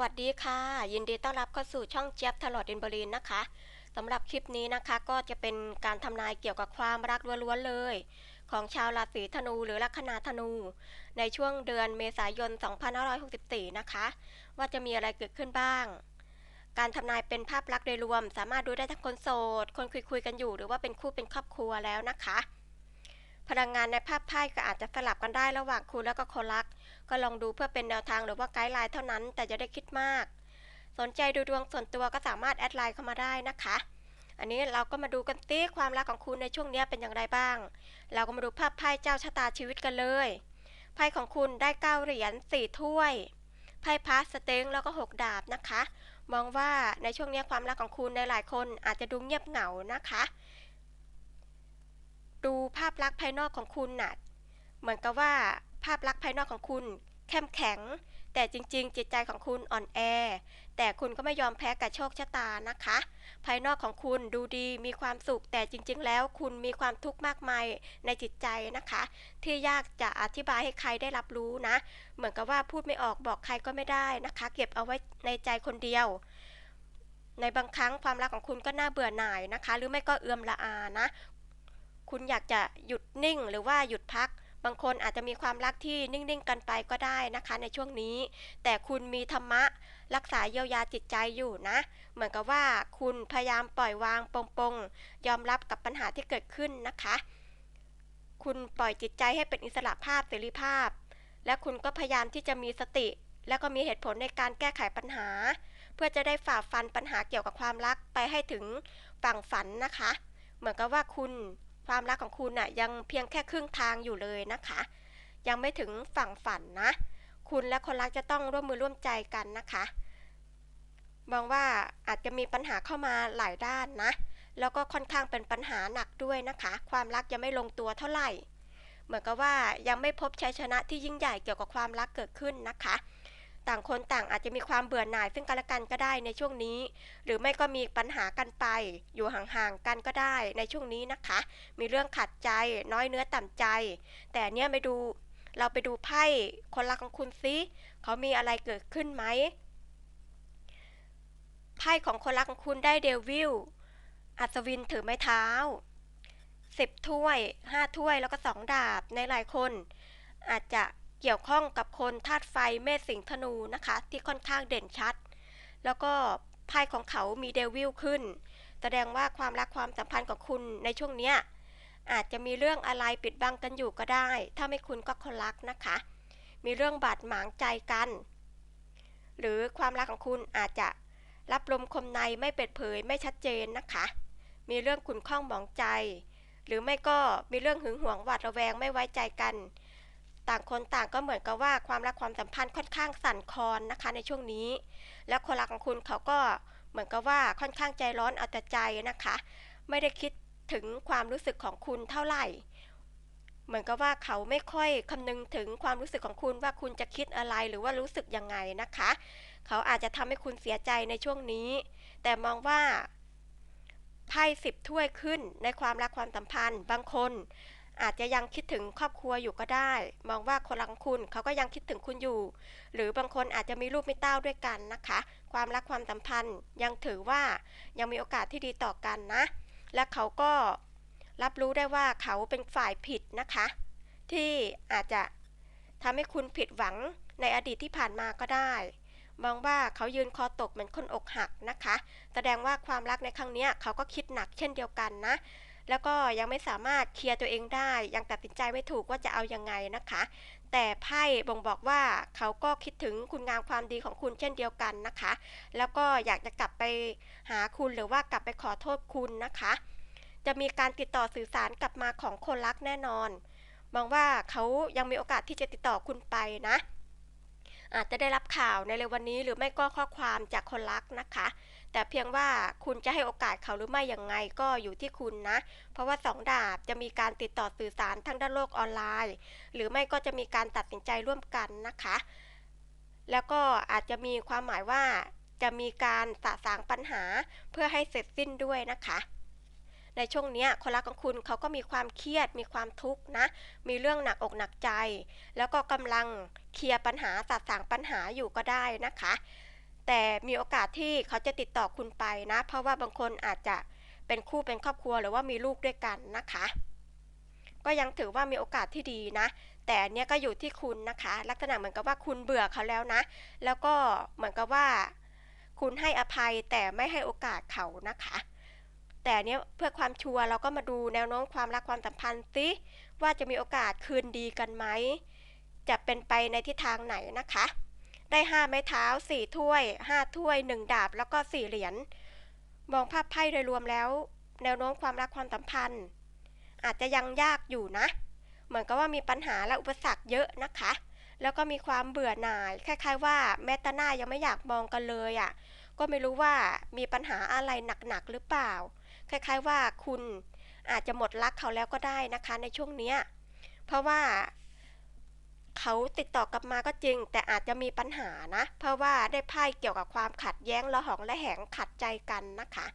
วัสดีค่ะ ยินดีต้อนรับเข้าสู่ช่องเจี๊ยบตลอดอินบรีนนะคะสำหรับคลิปนี้นะคะก็จะเป็นการทำนายเกี่ยวกับความรักล้วนๆเลย ของชาวราศีธนูหรือลัคนาธนู ในช่วงเดือนเมษายน 2564 นะคะ ว่าจะมีอะไรเกิดขึ้นบ้าง การทำนายเป็นภาพลักษณ์โดยรวม สามารถดูได้ทั้งคนโสด คนคุยคุยๆกันอยู่ หรือว่าเป็นคู่เป็นครอบครัวแล้วนะคะ พลังงานในภาพไพ่ก็อาจจะสลับกันได้ระหว่างคุณแล้วก็คนรักก็ลองดูเพื่อเป็นแนวทางหรือว่าไกด์ไลน์เท่านั้น แต่จะได้คิดมาก สนใจดูดวงส่วนตัวก็สามารถแอดไลน์เข้ามาได้นะคะ อันนี้เราก็มาดูกันติความรักของคุณในช่วงนี้เป็นอย่างไรบ้าง เราก็มาดูภาพไพ่เจ้าชะตาชีวิตกันเลยไพ่ของคุณได้เก้าเหรียญสี่ถ้วยไพ่พาสเต็งแล้วก็หกดาบนะคะ มองว่าในช่วงนี้ความรักของคุณในหลายคนอาจจะดูเงียบเหงานะคะ ดูภาพลักษณ์ภายนอกของคุณน่ะเหมือนกับว่า ภาพลักษณ์ภายนอกของคุณเข้มแข็ง แต่จริงๆ จิตใจของคุณอ่อนแอ แต่คุณก็ไม่ยอมแพ้กับโชคชะตานะคะ ภายนอกของคุณดูดีมีความสุข แต่จริงๆ แล้วคุณมีความทุกข์มากมายในจิตใจนะคะ ที่ยากจะอธิบายให้ใครได้รับรู้นะ เหมือนกับว่าพูดไม่ออกบอกใครก็ไม่ได้นะคะ เก็บเอาไว้ในใจคนเดียวในบางครั้งความรักของคุณก็น่าเบื่อหน่ายนะคะ หรือไม่ก็เอื่อมละอานะ คุณอยากจะหยุดนิ่งหรือว่าหยุดพัก บางคนอาจจะมีความรักที่นิ่งๆกันไปก็ได้นะคะในช่วงนี้ แต่คุณมีธรรมะรักษาเยียวยาจิตใจอยู่นะ เหมือนกับว่าคุณพยายามปล่อยวางปลงๆ ยอมรับกับปัญหาที่เกิดขึ้นนะคะ คุณปล่อยจิตใจให้เป็นอิสระภาพเสรีภาพ และคุณก็พยายามที่จะมีสติ และก็มีเหตุผลในการแก้ไขปัญหา เพื่อจะได้ฝ่าฟันปัญหาเกี่ยวกับความรักไปให้ถึงฝั่งฝันนะคะ เหมือนกับว่าคุณ ความรักของคุณน่ะยังเพียงแค่ครึ่งทางอยู่เลยนะคะ ยังไม่ถึงฝั่งฝันนะ คุณและคนรักจะต้องร่วมมือร่วมใจกันนะคะมองว่าอาจจะมีปัญหาเข้ามาหลายด้านนะ แล้วก็ค่อนข้างเป็นปัญหาหนักด้วยนะคะ ความรักยังไม่ลงตัวเท่าไหร่ เหมือนกับว่ายังไม่พบชัยชนะที่ยิ่งใหญ่เกี่ยวกับความรักเกิดขึ้นนะคะ ต่างคนต่างอาจจะมีความเบื่อหน่ายซึ่งกันและกันก็ได้ในช่วงนี้ หรือไม่ก็มีปัญหากันไป อยู่ห่างๆกันก็ได้ในช่วงนี้นะคะ มีเรื่องขัดใจน้อยเนื้อต่ำใจ แต่เนี่ยไปดูเราไปดูไพ่คนรักของคุณซิเขามีอะไรเกิดขึ้นไหมไพ่ของคนรักของคุณได้เดวิลอัศวินถือไม้เท้าสิบถ้วยห้าถ้วยแล้วก็สองดาบในหลายคน อาจจะ เกี่ยวข้องกับคนธาตุไฟเมษสิงห์ธนูนะคะ ที่ค่อนข้างเด่นชัด แล้วก็ไพ่ของเขามีเดวิลขึ้น แสดงว่าความรักความสัมพันธ์ของคุณในช่วงเนี้ยอาจจะมีเรื่องอะไรปิดบังกันอยู่ก็ได้ ถ้าไม่คุณก็คนรักนะคะ มีเรื่องบาดหมางใจกัน หรือความรักของคุณอาจจะรับลมคมในไม่เปิดเผยไม่ชัดเจนนะคะ มีเรื่องขุนข้องหมองใจ หรือไม่ก็มีเรื่องหึงหวงหวาดระแวงไม่ไว้ใจกัน ต่างคนต่างก็เหมือนกับว่าความรักความสัมพันธ์ค่อนข้างสั่นคลอนนะคะ ในช่วงนี้ แล้วคนรักของคุณเขาก็เหมือนกับว่าค่อนข้างใจร้อนเอาแต่ใจนะคะ ไม่ได้คิดถึงความรู้สึกของคุณเท่าไหร่ เหมือนกับว่าเขาไม่ค่อยคำนึงถึงความรู้สึกของคุณว่าคุณจะคิดอะไรหรือว่ารู้สึกยังไงนะคะ เขาอาจจะทำให้คุณเสียใจในช่วงนี้ แต่มองว่าไพ่สิบถ้วยขึ้นในความรักความสัมพันธ์ บางคน อาจจะยังคิดถึงครอบครัวอยู่ก็ได้ มองว่าคนรักของคุณเขาก็ยังคิดถึงคุณอยู่ หรือบางคนอาจจะมีลูกมีเต้าด้วยกันนะคะ ความรักความสัมพันธ์ยังถือว่ายังมีโอกาสที่ดีต่อกันนะ และเขาก็รับรู้ได้ว่าเขาเป็นฝ่ายผิดนะคะ ที่อาจจะทำให้คุณผิดหวังในอดีตที่ผ่านมาก็ได้ มองว่าเขายืนคอตกเหมือนคนอกหักนะคะ แสดงว่าความรักในครั้งนี้เขาก็คิดหนักเช่นเดียวกันนะ แล้วก็ยังไม่สามารถเคลียร์ตัวเองได้ ยังตัดสินใจไม่ถูกว่าจะเอายังไงนะคะ แต่ไพ่บ่งบอกว่าเขาก็คิดถึงคุณงามความดีของคุณเช่นเดียวกันนะคะ แล้วก็อยากจะกลับไปหาคุณหรือว่ากลับไปขอโทษคุณนะคะ จะมีการติดต่อสื่อสารกลับมาของคนรักแน่นอน มองว่าเขายังมีโอกาสที่จะติดต่อคุณไปนะ อาจจะได้รับข่าวในเร็ววันนี้ หรือไม่ก็ข้อความจากคนรักนะคะ แต่เพียงว่าคุณจะให้โอกาสเขาหรือไม่อย่างไงก็อยู่ที่คุณนะ เพราะว่าสองดาบจะมีการติดต่อสื่อสารทั้งด้านโลกออนไลน์ หรือไม่ก็จะมีการตัดสินใจร่วมกันนะคะ แล้วก็อาจจะมีความหมายว่าจะมีการสะสางปัญหาเพื่อให้เสร็จสิ้นด้วยนะคะ ในช่วงเนี้ยคนรักของคุณเขาก็มีความเครียด มีความทุกข์นะ มีเรื่องหนักอกหนักใจ แล้วก็กำลังเคลียร์ปัญหาสะสางปัญหาอยู่ก็ได้นะคะ แต่มีโอกาสที่เขาจะติดต่อคุณไปนะ เพราะว่าบางคนอาจจะเป็นคู่เป็นครอบครัวหรือว่ามีลูกด้วยกันนะคะ ก็ยังถือว่ามีโอกาสที่ดีนะ แต่เนี้ยก็อยู่ที่คุณนะคะ ลักษณะเหมือนกับว่าคุณเบื่อเขาแล้วนะ แล้วก็เหมือนกับว่า คุณให้อภัยแต่ไม่ให้โอกาสเขานะคะ แต่เนี้ยเพื่อความชัวร์เราก็มาดูแนวโน้มความรักความสัมพันธ์สิว่าจะมีโอกาสคืนดีกันไหม จะเป็นไปในทิศทางไหนนะคะ ได้ห้าไม้เท้าสี่ถ้วยห้าถ้วยหนึ่งดาบ แล้วก็สี่เหรียญ มองภาพไพ่โดยรวมแล้ว แนวโน้มความรักความสัมพันธ์ อาจจะยังยากอยู่นะ เหมือนกับว่ามีปัญหาและอุปสรรคเยอะนะคะ แล้วก็มีความเบื่อหน่าย คล้ายๆ ว่าแม้ต่หน้ายังไม่อยากมองกันเลยอะ่ะ ก็ไม่รู้ว่ามีปัญหาอะไรหนักๆหรือเปล่า คล้าย ๆ ว่าคุณอาจจะหมดรักเขาแล้วก็ได้นะคะในช่วงเนี้ยเพราะว่าเขาติดต่อกลับมาก็จริง แต่อาจจะมีปัญหานะ เพราะว่าได้ไพ่เกี่ยวกับความขัดแย้งระหองและแหงขัดใจกันนะคะ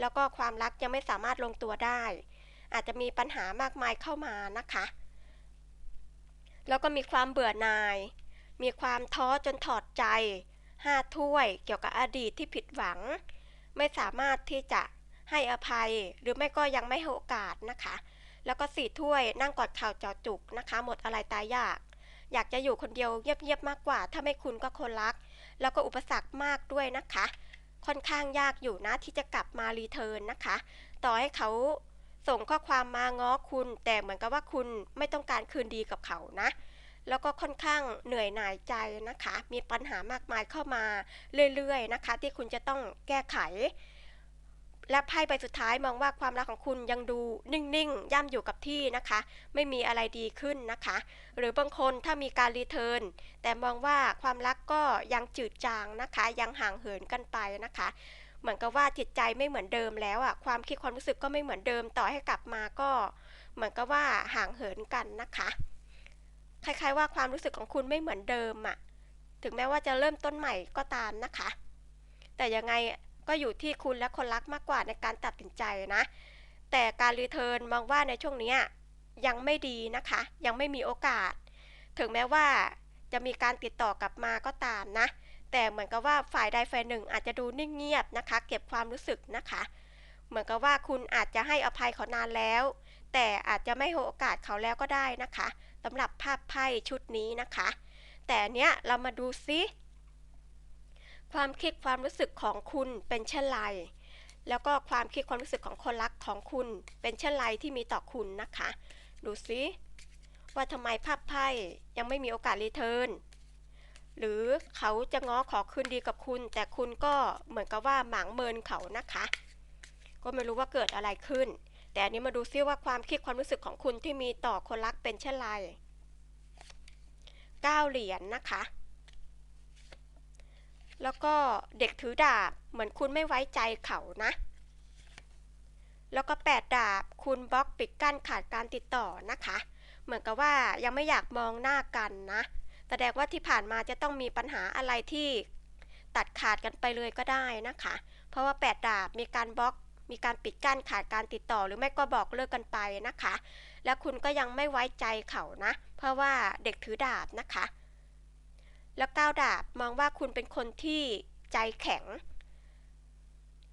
แล้วก็ความรักยังไม่สามารถลงตัวได้ อาจจะมีปัญหามากมายเข้ามานะคะ แล้วก็มีความเบื่อหน่าย มีความท้อจนถอดใจห้าถ้วย เกี่ยวกับอดีตที่ผิดหวัง ไม่สามารถที่จะ ให้อภัย หรือไม่ก็ยังไม่ให้โอกาสนะคะ แล้วก็สี่ถ้วยนั่งกอดเข่าจอจุกนะคะ หมดอะไรตายยาก อยากจะอยู่คนเดียวเงียบๆมากกว่า ถ้าไม่คุณก็คนรัก แล้วก็อุปสรรคมากด้วยนะคะ ค่อนข้างยากอยู่นะที่จะกลับมารีเทิร์นนะคะ ต่อให้เขาส่งข้อความมาง้อคุณ แต่เหมือนกับว่าคุณไม่ต้องการคืนดีกับเขานะ แล้วก็ค่อนข้างเหนื่อยหน่ายใจนะคะ มีปัญหามากมายเข้ามาเรื่อยๆนะคะ ที่คุณจะต้องแก้ไข และไพ่ใบสุดท้ายมองว่าความรักของคุณยังดูนิ่งๆ ย่ำอยู่กับที่นะคะ ไม่มีอะไรดีขึ้นนะคะ หรือบางคนถ้ามีการรีเทิร์นแต่มองว่าความรักก็ยังจืดจางนะคะ ยังห่างเหินกันไปนะคะ เหมือนกับว่าจิตใจไม่เหมือนเดิมแล้วอะความคิดความรู้สึกก็ไม่เหมือนเดิมต่อให้กลับมาก็เหมือนกับว่าห่างเหินกันนะคะ คล้ายๆว่าความรู้สึกของคุณไม่เหมือนเดิมอะถึงแม้ว่าจะเริ่มต้นใหม่ก็ตามนะคะ แต่ยังไง ก็อยู่ที่คุณและคนรักมากกว่าในการตัดสินใจนะ แต่การรีเทิร์นมองว่าในช่วงนี้ยังไม่ดีนะคะ ยังไม่มีโอกาส ถึงแม้ว่าจะมีการติดต่อกลับมาก็ตามนะ แต่เหมือนกับว่าฝ่ายใดฝ่ายหนึ่งอาจจะดูนิ่งเงียบนะคะ เก็บความรู้สึกนะคะ เหมือนกับว่าคุณอาจจะให้อภัยเขานานแล้ว แต่อาจจะไม่ให้โอกาสเขาแล้วก็ได้นะคะสำหรับภาพไพ่ชุดนี้นะคะ แต่เนี้ยเรามาดูซิ ความคิดความรู้สึกของคุณเป็นเช่นไร แล้วก็ความคิดความรู้สึกของคนรักของคุณ เป็นเช่นไรที่มีต่อคุณนะคะ ดูซิว่าทำไมภาพไพ่ยังไม่มีโอกาสรีเทิร์นหรือเขาจะง้อขอคืนดีกับคุณ แต่คุณก็เหมือนกับว่าหมางเมินเขานะคะ ก็ไม่รู้ว่าเกิดอะไรขึ้น แต่อันนี้มาดูซิว่าความคิดความรู้สึกของคุณที่มีต่อคนรักเป็นเช่นไรเก้าเหรียญนนะคะ แล้วก็เด็กถือดาบเหมือนคุณไม่ไว้ใจเขานะ แล้วก็แปดดาบคุณบล็อกปิดกั้นขาดการติดต่อนะคะ เหมือนกับว่ายังไม่อยากมองหน้ากันนะแสดงว่าที่ผ่านมาจะต้องมีปัญหาอะไรที่ตัดขาดกันไปเลยก็ได้นะคะ เพราะว่าแปดดาบมีการบล็อก มีการปิดกั้นขาดการติดต่อ หรือไม่ก็บอกเลิกกันไปนะคะ แล้วคุณก็ยังไม่ไว้ใจเขานะ เพราะว่าเด็กถือดาบนะคะ แล้วก้าวดาบมองว่าคุณเป็นคนที่ใจแข็ง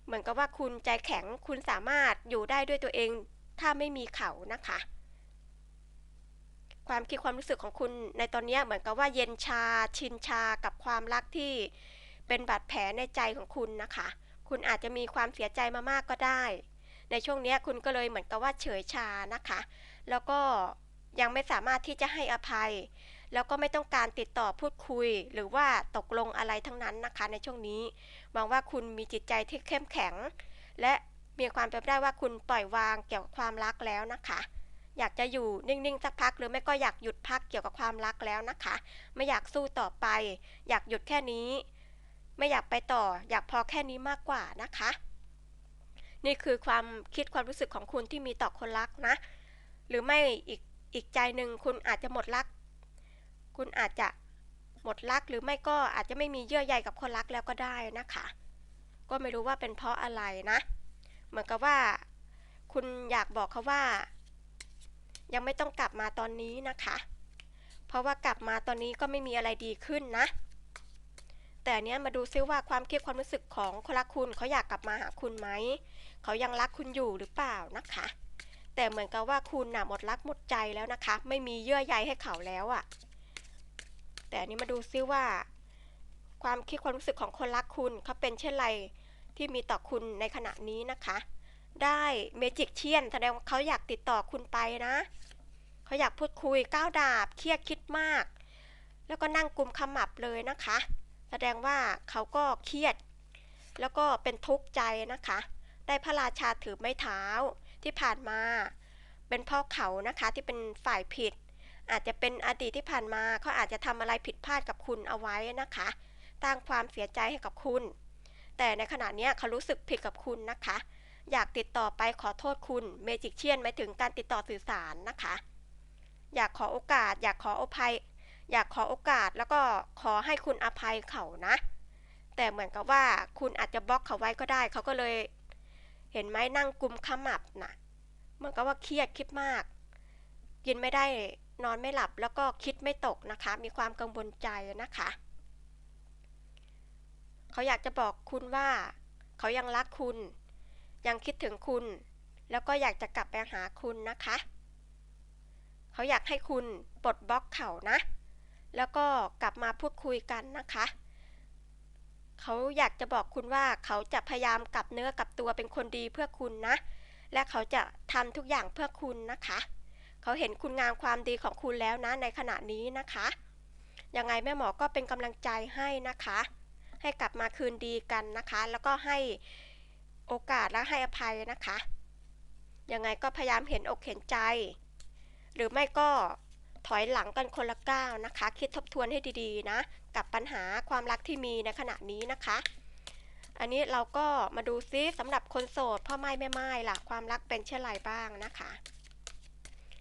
เหมือนกับว่าคุณใจแข็งคุณสามารถอยู่ได้ด้วยตัวเอง ถ้าไม่มีเขานะคะ ความคิดความรู้สึกของคุณในตอนนี้เหมือนกับว่าเย็นชาชินชากับความรักที่เป็นบาดแผลในใจของคุณนะคะ คุณอาจจะมีความเสียใจมามากก็ได้ ในช่วงนี้คุณก็เลยเหมือนกับว่าเฉยชานะคะ แล้วก็ยังไม่สามารถที่จะให้อภัย แล้วก็ไม่ต้องการติดต่อพูดคุย หรือว่าตกลงอะไรทั้งนั้นนะคะในช่วงนี้มองว่าคุณมีจิตใจที่เข้มแข็ง และมีความเป็นไปได้ว่าคุณปล่อยวางเกี่ยวกับความรักแล้วนะคะ อยากจะอยู่นิ่งๆสักพัก หรือไม่ก็อยากหยุดพักเกี่ยวกับความรักแล้วนะคะ ไม่อยากสู้ต่อไป อยากหยุดแค่นี้ ไม่อยากไปต่อ อยากพอแค่นี้มากกว่านะคะ นี่คือความคิดความรู้สึกของคุณที่มีต่อคนรักนะ หรือไม่อีกอีกใจหนึ่งคุณอาจจะหมดรัก คุณอาจจะหมดรักหรือไม่ก็อาจจะไม่มีเยื่อใยกับคนรักแล้วก็ได้นะคะ ก็ไม่รู้ว่าเป็นเพราะอะไรนะ เหมือนกับว่า คุณอยากบอกเขาว่า ยังไม่ต้องกลับมาตอนนี้นะคะ เพราะว่ากลับมาตอนนี้ก็ไม่มีอะไรดีขึ้นนะ แต่เนี้ยมาดูซิว่าความคิดความรู้สึกของคนรักคุณเขาอยากกลับมาหาคุณไหมเขายังรักคุณอยู่หรือเปล่านะคะ แต่เหมือนกับว่าคุณน่ะหมดรักหมดใจแล้วนะคะ ไม่มีเยื่อใยให้เขาแล้วอะ่ะ แต่อันนี้มาดูซิว่า ความคิดความรู้สึกของคนรักคุณเขาเป็นเช่นไรที่มีต่อคุณในขณะนี้นะคะ ได้เมจิกเชียนแสดงว่าเขาอยากติดต่อคุณไปนะเขาอยากพูดคุยก้าวดาบ เครียดคิดมาก แล้วก็นั่งกลุมขมับเลยนะคะ แสดงว่าเขาก็เครียด แล้วก็เป็นทุกข์ใจนะคะ ได้พระราชาถือไม้เท้าที่ผ่านมา เป็นเพ่อเขานะคะที่เป็นฝ่ายผิด อาจจะเป็นอดีตที่ผ่านมาเขาอาจจะทำอะไรผิดพลาดกับคุณเอาไว้นะคะตั้งความเสียใจให้กับคุณ แต่ในขณะนี้เขารู้สึกผิดกับคุณนะคะ อยากติดต่อไปขอโทษคุณเมจิกเชียนหมายถึงการติดต่อสื่อสารนะคะ อยากขอโอกาส อยากขออภัย อยากขอโอกาสแล้วก็ขอให้คุณอภัยเขานะ แต่เหมือนกับว่าคุณอาจจะบล็อกเขาไว้ก็ได้ เขาก็เลย เห็นไหมนั่งกุมขมับนะเหมือนกับว่าเครียดคิดมาก กินไม่ได้ นอนไม่หลับแล้วก็คิดไม่ตกนะคะ มีความกังวลใจนะคะ เขาอยากจะบอกคุณว่า เขายังรักคุณ ยังคิดถึงคุณ แล้วก็อยากจะกลับไปหาคุณนะคะ เขาอยากให้คุณปลดบล็อกเขานะ แล้วก็กลับมาพูดคุยกันนะคะเขาอยากจะบอกคุณว่าเขาจะพยายามกลับเนื้อกลับตัวเป็นคนดีเพื่อคุณนะ และเขาจะทำทุกอย่างเพื่อคุณนะคะ เขาเห็นคุณงามความดีของคุณแล้วนะในขณะนี้นะคะ ยังไงแม่หมอก็เป็นกำลังใจให้นะคะ ให้กลับมาคืนดีกันนะคะ แล้วก็ให้โอกาสและให้อภัยนะคะ ยังไงก็พยายามเห็นอกเห็นใจ หรือไม่ก็ถอยหลังกันคนละก้าวนะคะ คิดทบทวนให้ดีๆนะ กับปัญหาความรักที่มีในขณะนี้นะคะ อันนี้เราก็มาดูซิสำหรับคนโสดพ่อไม้แม่ไม้ล่ะ ความรักเป็นเช่นไรบ้างนะคะ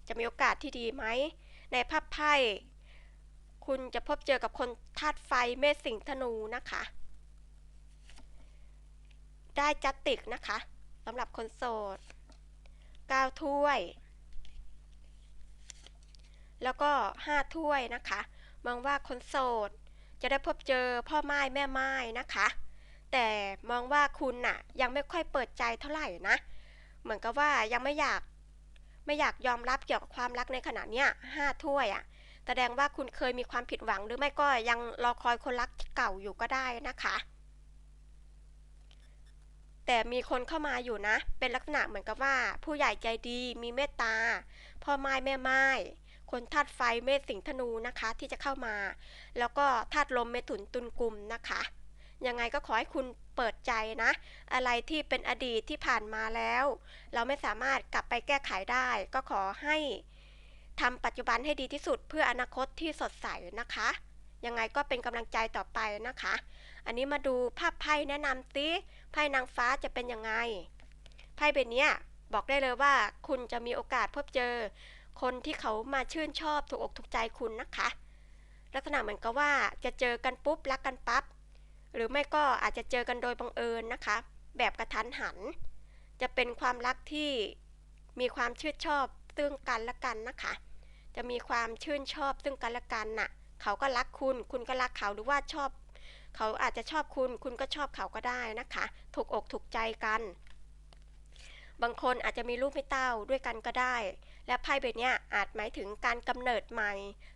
จะมีโอกาสที่ดีไหม ในภาพไพ่คุณจะพบเจอกับคนธาตุไฟเมษสิงห์ธนูนะคะ ได้จัตติกนะคะสำหรับคนโสด9ถ้วย แล้วก็5ถ้วยนะคะมองว่าคนโสดจะได้พบเจอพ่อไม้แม่ไม้นะคะ แต่มองว่าคุณน่ะยังไม่ค่อยเปิดใจเท่าไหร่นะ เหมือนกับว่ายังไม่อยาก ไม่อยากยอมรับเกี่ยวกับความรักในขณะเนี้ยห้าถ้วยอะ่ะ แสดงว่าคุณเคยมีความผิดหวังหรือไม่ก็ยังรอคอยคนรักเก่าอยู่ก็ได้นะคะ แต่มีคนเข้ามาอยู่นะ เป็นลักษณะเหมือนกับว่า ผู้ใหญ่ใจดีมีเมตตาพ่อไม้แม่ไม้คนธาตุไฟเมษสิงธนูนะคะที่จะเข้ามา แล้วก็ธาตุลมเมถุนตุลกลุ่มนะคะ ยังไงก็ขอให้คุณเปิดใจนะ อะไรที่เป็นอดีตที่ผ่านมาแล้ว เราไม่สามารถกลับไปแก้ไขได้ ก็ขอให้ทำปัจจุบันให้ดีที่สุดเพื่ออนาคตที่สดใสนะคะ ยังไงก็เป็นกำลังใจต่อไปนะคะ อันนี้มาดูภาพไพ่แนะนำติไพ่นางฟ้าจะเป็นยังไง ไพ่ใบเนี้ยบอกได้เลยว่าคุณจะมีโอกาสพบเจอ คนที่เขามาชื่นชอบถูกอกถูกใจคุณนะคะ ลักษณะเหมือนกับว่าจะเจอกันปุ๊บรักกันปับ๊บ หรือไม่ก็อาจจะเจอกันโดยบังเอิญนะคะ แบบกระทันหัน จะเป็นความรักที่มีความชื่นชอบซึ่งกันและกันนะคะ จะมีความชื่นชอบซึ่งกันและกันน่ะ เขาก็รักคุณ คุณก็รักเขาหรือว่าชอบ เขาอาจจะชอบคุณ คุณก็ชอบเขาก็ได้นะคะ ถูกอกถูกใจกัน บางคนอาจจะมีลูกไม่เต้าด้วยกันก็ได้ และไพ่ใบนี้อาจหมายถึงการกำเนิดใหม่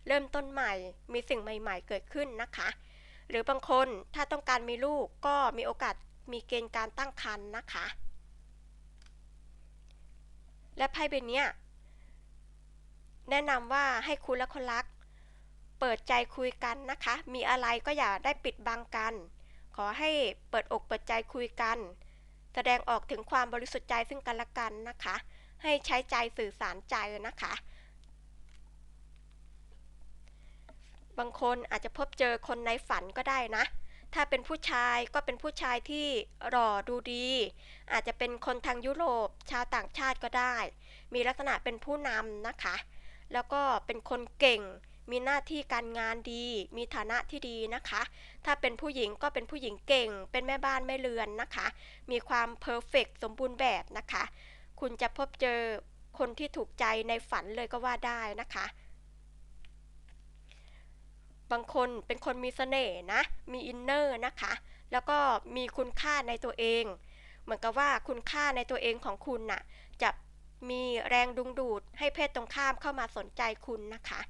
เริ่มต้นใหม่ มีสิ่งใหม่ ๆ เกิดขึ้นนะคะ หรือบางคนถ้าต้องการมีลูกก็มีโอกาสมีเกณฑ์การตั้งครรภ์นะคะ และไพ่ใบนี้แนะนำว่าให้คุณและคนรัก เปิดใจคุยกันนะคะ มีอะไรก็อย่าได้ปิดบังกัน ขอให้เปิดอกเปิดใจคุยกัน แสดงออกถึงความบริสุทธิ์ใจซึ่งกันและกันนะคะ ให้ใช้ใจสื่อสารใจนะคะ บางคนอาจจะพบเจอคนในฝันก็ได้นะ ถ้าเป็นผู้ชายก็เป็นผู้ชายที่หล่อดูดี อาจจะเป็นคนทางยุโรปชาวต่างชาติก็ได้ มีลักษณะเป็นผู้นำนะคะ แล้วก็เป็นคนเก่ง มีหน้าที่การงานดี มีฐานะที่ดีนะคะ ถ้าเป็นผู้หญิงก็เป็นผู้หญิงเก่ง เป็นแม่บ้านแม่เรือนนะคะ มีความเพอร์เฟกสมบูรณ์แบบนะคะ คุณจะพบเจอคนที่ถูกใจในฝันเลยก็ว่าได้นะคะ บางคนเป็นคนมีเสน่ห์นะ มีอินเนอร์นะคะ แล้วก็มีคุณค่าในตัวเอง เหมือนกับว่าคุณค่าในตัวเองของคุณน่ะ จะมีแรงดึงดูดให้เพศตรงข้ามเข้ามาสนใจคุณนะคะ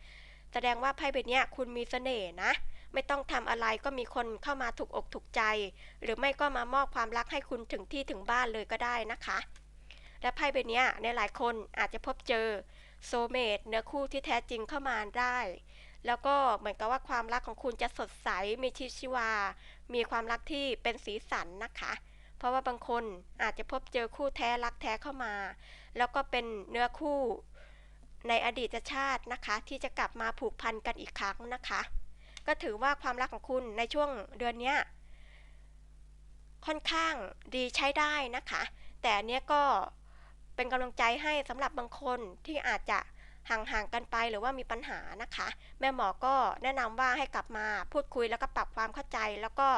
แสดงว่าไพ่ใบนี้คุณมีเสน่ห์นะ ไม่ต้องทำอะไรก็มีคนเข้ามาถูกอกถูกใจ หรือไม่ก็มามอบความรักให้คุณถึงที่ถึงบ้านเลยก็ได้นะคะ และไพ่ใบนี้ในหลายคนอาจจะพบเจอโซเมตเนื้อคู่ที่แท้จริงเข้ามาได้ แล้วก็เหมือนกับว่าความรักของคุณจะสดใส มีชีวิตชีวา มีความรักที่เป็นสีสันนะคะ เพราะว่าบางคนอาจจะพบเจอคู่แท้รักแท้เข้ามา แล้วก็เป็นเนื้อคู่ในอดีตชาตินะคะ ที่จะกลับมาผูกพันกันอีกครั้งนะคะ ก็ถือว่าความรักของคุณในช่วงเดือนนี้ค่อนข้างดีใช้ได้นะคะ แต่เนี้ยก็เป็นกำลังใจให้สำหรับบางคนที่อาจจะ ห่างๆกันไปหรือว่ามีปัญหานะคะ แม่หมอก็แนะนำว่าให้กลับมาพูดคุยแล้วก็ปรับความเข้าใจแล้วก็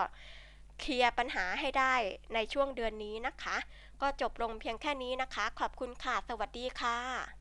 เคลียร์ปัญหาให้ได้ในช่วงเดือนนี้นะคะ ก็จบลงเพียงแค่นี้นะคะ ขอบคุณค่ะ สวัสดีค่ะ